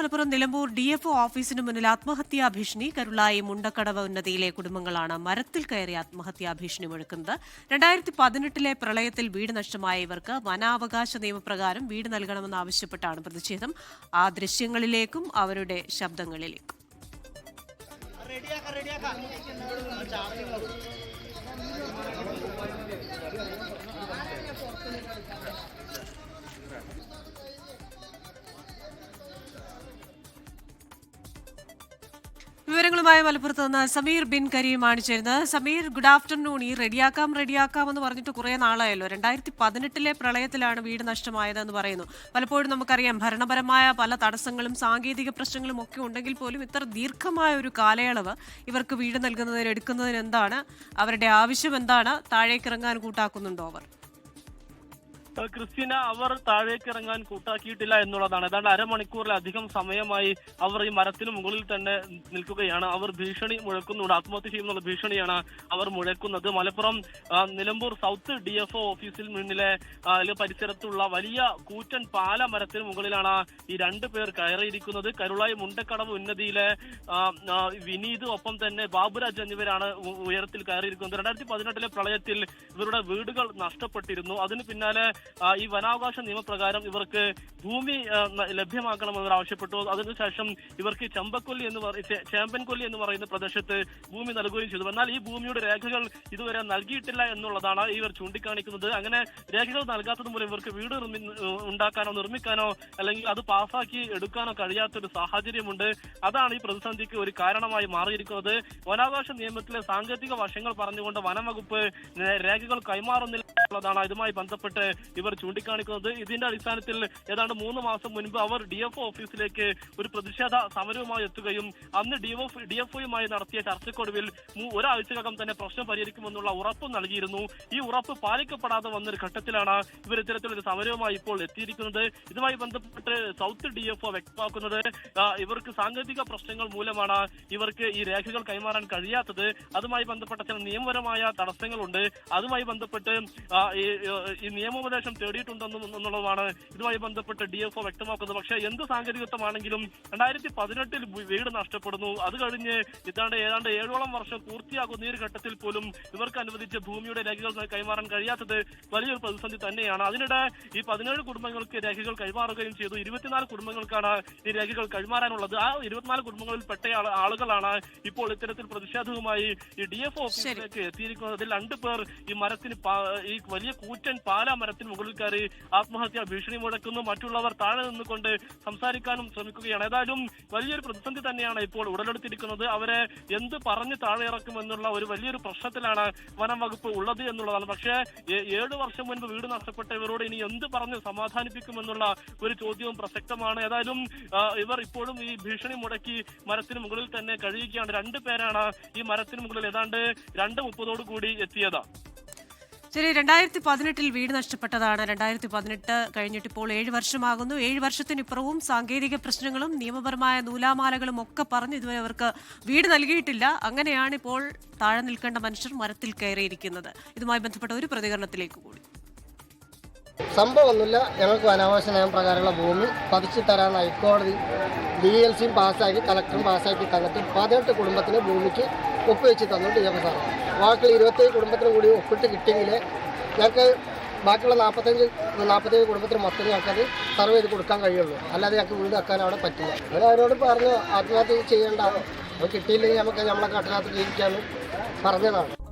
Malappuram Nilambur D F ഓഫീസിന് മുന്നിൽ ആത്മഹത്യാ ഭീഷണി കരുളായി മുണ്ടക്കടവ് ഉന്നതിയിലെ കുടുംബങ്ങളാണ് മരത്തിൽ കയറി ആത്മഹത്യാ ഭീഷണി മുഴക്കുന്നത്. രണ്ടായിരത്തി പതിനെട്ടിലെ പ്രളയത്തിൽ വീട് നഷ്ടമായ ഇവർക്ക് വനാവകാശ നിയമപ്രകാരം വീട് നൽകണമെന്നാവശ്യപ്പെട്ടാണ് പ്രതിഷേധം. ആ ദൃശ്യങ്ങളിലേക്കും അവരുടെ ശബ്ദങ്ങളിലേക്കും. വിവരങ്ങളുമായി മലപ്പുറത്ത് നിന്ന് സമീർ ബിൻ കരീമാണ് ചേരുന്നത്. സമീർ ഗുഡ് ആഫ്റ്റർനൂൺ ഈ റെഡിയാക്കാം റെഡിയാക്കാം എന്ന് പറഞ്ഞിട്ട് കുറേ നാളായല്ലോ. രണ്ടായിരത്തി പതിനെട്ടിലെ പ്രളയത്തിലാണ് വീട് നഷ്ടമായതെന്ന് പറയുന്നു. പലപ്പോഴും നമുക്കറിയാം ഭരണപരമായ പല തടസ്സങ്ങളും സാങ്കേതിക പ്രശ്നങ്ങളും ഒക്കെ ഉണ്ടെങ്കിൽ പോലും ഇത്ര ദീർഘമായ ഒരു കാലയളവ് ഇവർക്ക് വീട് നൽകുന്നതിന് എടുക്കുന്നതിന് എന്താണ്? അവരുടെ ആവശ്യം എന്താണ്? താഴേക്കിറങ്ങാൻ കൂട്ടാക്കുന്നുണ്ടോ അവർ? ഏഹ് ക്രിസ്റ്റീന അവർ താഴേക്ക് ഇറങ്ങാൻ കൂട്ടാക്കിയിട്ടില്ല എന്നുള്ളതാണ്. ഏതാണ്ട് അരമണിക്കൂറിലധികം സമയമായി അവർ ഈ മരത്തിന് മുകളിൽ തന്നെ നിൽക്കുകയാണ്. അവർ ഭീഷണി മുഴക്കുന്നുണ്ട്. ആത്മഹത്യ ചെയ്യുന്നുള്ള ഭീഷണിയാണ് അവർ മുഴക്കുന്നത്. Malappuram Nilambur south D F ഓഫീസിൽ മുന്നിലെ പരിസരത്തുള്ള വലിയ കൂറ്റൻ പാല മരത്തിന് മുകളിലാണ് ഈ രണ്ടു പേർ കയറിയിരിക്കുന്നത്. കരുളായി മുണ്ടക്കടവ് ഉന്നതിയിലെ വിനീത് ഒപ്പം തന്നെ ബാബുരാജ് എന്നിവരാണ് ഉയരത്തിൽ കയറിയിരിക്കുന്നത്. രണ്ടായിരത്തി പതിനെട്ടിലെ പ്രളയത്തിൽ ഇവരുടെ വീടുകൾ നഷ്ടപ്പെട്ടിരുന്നു. അതിന് പിന്നാലെ ഈ വനാവകാശ നിയമപ്രകാരം ഇവർക്ക് ഭൂമി ലഭ്യമാക്കണമെന്ന് ആവശ്യപ്പെട്ടു. അതിനുശേഷം ഇവർക്ക് ചമ്പക്കൊല്ലി എന്ന് പറ- ചേ- ചേമ്പൻകൊല്ലി എന്ന് പറയുന്ന പ്രദേശത്ത് ഭൂമി നൽകുകയും ചെയ്തു. എന്നാൽ ഈ ഭൂമിയുടെ രേഖകൾ ഇതുവരെ നൽകിയിട്ടില്ല എന്നുള്ളതാണ് ഇവർ ചൂണ്ടിക്കാണിക്കുന്നത്. അങ്ങനെ രേഖകൾ നൽകാത്തത് മൂലം ഇവർക്ക് വീട് ഉണ്ടാക്കാനോ നിർമ്മിക്കാനോ അല്ലെങ്കിൽ അത് പാസ്സാക്കി എടുക്കാനോ കഴിയാത്തൊരു സാഹചര്യമുണ്ട്. അതാണ് ഈ പ്രതിസന്ധിക്ക് ഒരു കാരണമായി മാറിയിരിക്കുന്നത്. വനാവകാശ നിയമത്തിലെ സാങ്കേതിക വശങ്ങൾ പറഞ്ഞുകൊണ്ട് വനം വകുപ്പ് രേഖകൾ കൈമാറുന്നില്ല എന്നുള്ളതാണ് ഇതുമായി ബന്ധപ്പെട്ട് ഇവർ ചൂണ്ടിക്കാണിക്കുന്നത്. ഇതിന്റെ അടിസ്ഥാനത്തിൽ ഏതാണ്ട് മൂന്ന് മാസം മുൻപ് അവർ ഡി എഫ് ഓഫീസിലേക്ക് ഒരു പ്രതിഷേധ സമരവുമായി എത്തുകയും അന്ന് ഡി എഫ് ഡി എഫ് ഒയുമായി നടത്തിയ ചർച്ചയ്ക്കൊടുവിൽ ഒരാഴ്ചക്കകം തന്നെ പ്രശ്നം പരിഹരിക്കുമെന്നുള്ള ഉറപ്പ് നൽകിയിരുന്നു. ഈ ഉറപ്പ് പാലിക്കപ്പെടാതെ വന്നൊരു ഘട്ടത്തിലാണ് ഇവർ ഇത്തരത്തിലൊരു സമരവുമായി ഇപ്പോൾ എത്തിയിരിക്കുന്നത്. ഇതുമായി ബന്ധപ്പെട്ട് സൗത്ത് ഡി എഫ് വ്യക്തമാക്കുന്നത് ഇവർക്ക് സാങ്കേതിക പ്രശ്നങ്ങൾ മൂലമാണ് ഇവർക്ക് ഈ രേഖകൾ കൈമാറാൻ കഴിയാത്തത്. അതുമായി ബന്ധപ്പെട്ട ചില നിയമപരമായ തടസ്സങ്ങളുണ്ട്. അതുമായി ബന്ധപ്പെട്ട് ഈ ഈ നിയമോപദേശം തേടിയിട്ടുണ്ടെന്നും എന്നുള്ളതാണ് ഇതുമായി ബന്ധപ്പെട്ട് ഡി എഫ് ഒ വ്യക്തമാക്കുന്നത്. പക്ഷേ എന്ത് സാങ്കേതികത്വമാണെങ്കിലും രണ്ടായിരത്തി പതിനെട്ടിൽ വീട് നഷ്ടപ്പെടുന്നു. അത് കഴിഞ്ഞ് ഇതാണ്ട് ഏതാണ്ട് ഏഴോളം വർഷം പൂർത്തിയാകുന്ന ഈ ഒരു ഘട്ടത്തിൽ പോലും ഇവർക്ക് അനുവദിച്ച ഭൂമിയുടെ രേഖകൾ കൈമാറാൻ കഴിയാത്തത് വലിയൊരു പ്രതിസന്ധി തന്നെയാണ്. അതിനിടെ ഈ പതിനേഴ് കുടുംബങ്ങൾക്ക് രേഖകൾ കൈമാറുകയും ചെയ്തു. ഇരുപത്തിനാല് കുടുംബങ്ങൾക്കാണ് ഈ രേഖകൾ കൈമാറാനുള്ളത്. ആ ഇരുപത്തിനാല് കുടുംബങ്ങളിൽ പെട്ട ആളുകളാണ് ഇപ്പോൾ ഇത്തരത്തിൽ പ്രതിഷേധവുമായി ഈ ഡി എഫ് ഓഫീസിലേക്ക് എത്തിയിരിക്കുന്നത്. അതിൽ രണ്ടു പേർ ഈ മരത്തിന് ഈ വലിയ കൂറ്റൻ പാല മരത്തിന് മുകളിൽ കയറി ആത്മഹത്യ ഭീഷണി മുഴക്കുന്നു. മറ്റുള്ളവർ താഴെ നിന്നുകൊണ്ട് സംസാരിക്കാനും ശ്രമിക്കുകയാണ്. ഏതായാലും വലിയൊരു പ്രതിസന്ധി തന്നെയാണ് ഇപ്പോൾ ഉടലെടുത്തിരിക്കുന്നത്. അവരെ എന്ത് പറഞ്ഞ് താഴെ ഇറക്കും എന്നുള്ള ഒരു വലിയൊരു പ്രശ്നത്തിലാണ് വനം വകുപ്പ് ഉള്ളത് എന്നുള്ളതാണ്. പക്ഷേ ഏഴു വർഷം മുൻപ് വീട് നഷ്ടപ്പെട്ട ഇവരോട് ഇനി എന്ത് പറഞ്ഞ് സമാധാനിപ്പിക്കുമെന്നുള്ള ഒരു ചോദ്യവും പ്രസക്തമാണ്. ഏതായാലും ഇവർ ഇപ്പോഴും ഈ ഭീഷണി മുടക്കി മരത്തിന് മുകളിൽ തന്നെ കഴിയുകയാണ്. രണ്ടു പേരാണ് ഈ മരത്തിന് മുകളിൽ ഏതാണ്ട് രണ്ട് മുപ്പതോടു കൂടി എത്തിയത്. ശരി രണ്ടായിരത്തി പതിനെട്ടിൽ വീട് നഷ്ടപ്പെട്ടതാണ്. രണ്ടായിരത്തി പതിനെട്ട് കഴിഞ്ഞിട്ട് ഇപ്പോൾ ഏഴ് വർഷമാകുന്നു. ഏഴ് വർഷത്തിനിപ്പുറവും സാങ്കേതിക പ്രശ്നങ്ങളും നിയമപരമായ നൂലാമാലകളും ഒക്കെ പറഞ്ഞ് ഇതുവരെ അവർക്ക് വീട് നൽകിയിട്ടില്ല. അങ്ങനെയാണ് ഇപ്പോൾ താഴെ നിൽക്കേണ്ട മനുഷ്യർ മരത്തിൽ കയറിയിരിക്കുന്നത്. ഇതുമായി ബന്ധപ്പെട്ട ഒരു പ്രതികരണത്തിലേക്ക് കൂടി. സംഭവമൊന്നുമില്ല. ഞങ്ങൾക്ക് അനാവശ്യ നയം പ്രകാരമുള്ള ഭൂമി പതിച്ചു തരാൻ ഹൈക്കോടതി ഡി എൽ സിയും പാസ്സാക്കി കളക്ടറും പാസ്സാക്കി തന്നിട്ട് പതിനെട്ട് കുടുംബത്തിന് ഭൂമിക്ക് ഒപ്പുവെച്ച് തന്നിട്ട് ഞങ്ങൾക്ക് സാറ് ബാക്കിയുള്ള ഇരുപത്തേഴ് കുടുംബത്തിന് കൂടി ഒപ്പിട്ട് കിട്ടിയെങ്കിൽ ഞങ്ങൾക്ക് ബാക്കിയുള്ള നാൽപ്പത്തഞ്ച് നാൽപ്പത്തേഴ് കുടുംബത്തിന് മൊത്തം ഞങ്ങൾക്കത് സർവ് ചെയ്ത് കൊടുക്കാൻ കഴിയുള്ളൂ. അല്ലാതെ ഞങ്ങൾക്ക് വീട് വെക്കാൻ അവിടെ പറ്റില്ല. അവർ അവരോട് പറഞ്ഞു ആത്മഹത്യ ചെയ്യേണ്ട. അത് കിട്ടിയില്ലെങ്കിൽ നമുക്ക് നമ്മളെ കാട്ടിനകത്ത് ജീവിക്കാമെന്ന് പറഞ്ഞതാണ്.